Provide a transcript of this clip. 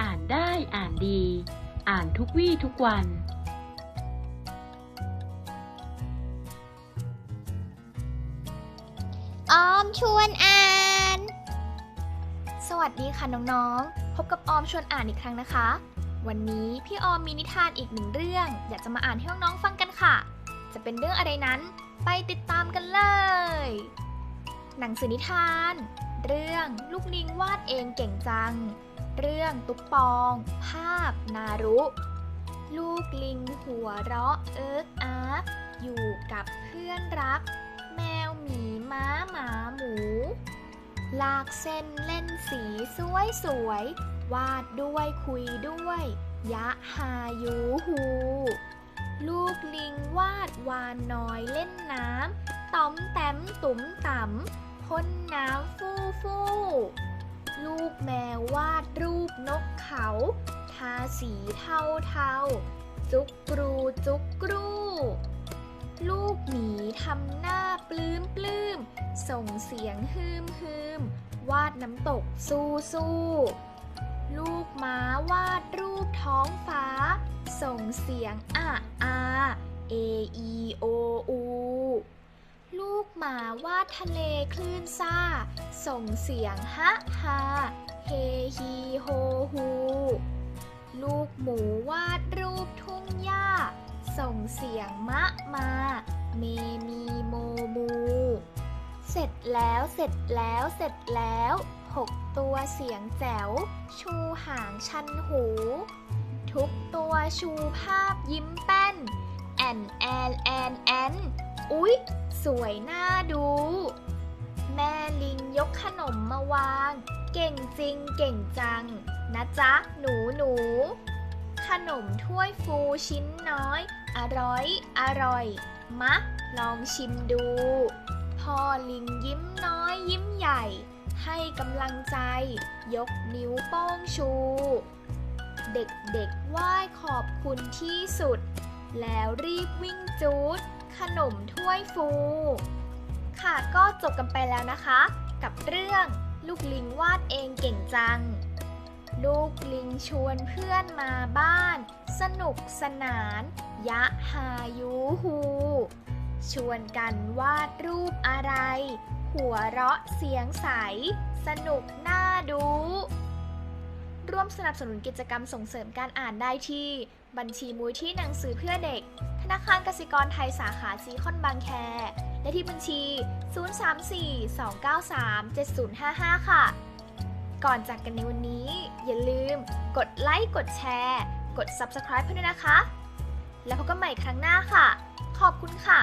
อ่านได้อ่านดี อ่านทุกวี่ทุกวัน ออมชวนอ่าน สวัสดีค่ะน้องๆ พบกับออมชวนอ่านอีกครั้งนะคะ วันนี้พี่ออมมีนิทานอีกหนึ่งเรื่อง อยากจะมาอ่านให้น้องๆฟังกันค่ะ จะเป็นเรื่องอะไรนั้น ไปติดตามกันเลย หนังสือนิทาน เรื่องลูกลิงวาดเองเก่งจัง เรื่องตุ๊กปอง ภาพนารุ ลูกลิงหัวเราะเอิกอาร์กอยู่กับเพื่อนรัก แมวหมีม้าหมาหมู ลากเส้นเล่นสีสวยสวย วาดด้วยคุยด้วย ยะฮายูฮูลูกลิงวาดวานน้อยเล่นน้ำต้อมแต้มตุ๋มต่ำพ่นน้ำฟู่ฟู่ลูกแมววาดรู นกเขา ทาสีเทาเทาจุกกรูจุกกรู ลูกหมีทำหน้าปลื้มปลื้ม ส่งเสียงฮืมฮืม วาดน้ำตกสู้สู้ลูกม้าวาดรูปท้องฟ้า ส่งเสียงอะอาเออีโออูลูกหมาวาดทะเลคลื่นซ่า ส่งเสียงฮะฮา เฮฮีโฮฮู ลูกหมูวาดรูปทุ่งหญ้า ส่งเสียงมะมา เมมีโมมู เสร็จแล้วเสร็จแล้วเสร็จแล้วหกตัวเสียงแจ๋ว ชูหางชันหู ทุกตัวชูภาพยิ้มแป้น แอนแอนแอนแอนอุ๊ย สวยน่าดู แม่ลิงยกขนมมาวาง เก่งจริงเก่งจัง นะจ๊ะ หนูหนู ขนมถ้วยฟูชิ้นน้อย อร่อย อร่อย มะ ลองชิมดู พ่อลิงยิ้มน้อยยิ้มใหญ่ ให้กำลังใจ ยกนิ้วโป้งชู เด็กๆไหว้ขอบคุณที่สุด แล้วรีบวิ่งจูด ขนมถ้วยฟู ค่ะก็จบกันไปแล้วนะคะ กับเรื่อง ลูกลิงวาดเองเก่งจัง ลูกลิงชวนเพื่อนมาบ้าน สนุกสนาน ยะฮายูฮู ชวนกันวาดรูปอะไร หัวเราะเสียงใส สนุกน่าดู ร่วมสนับสนุนกิจกรรมส่งเสริมการอ่านได้ที่ บัญชีมูลที่หนังสือเพื่อเด็ก นาคารกสิกรไทยสาขาซีคอนบางแคและที่บัญชี 034-293-7055 ค่ะ ก่อนจากกันในวันนี้ อย่าลืม กดไลค์ กดแชร์ กด Subscribe เพื่อนด้วยนะคะ แล้วพบกันใหม่ครั้งหน้าค่ะ ขอบคุณค่ะ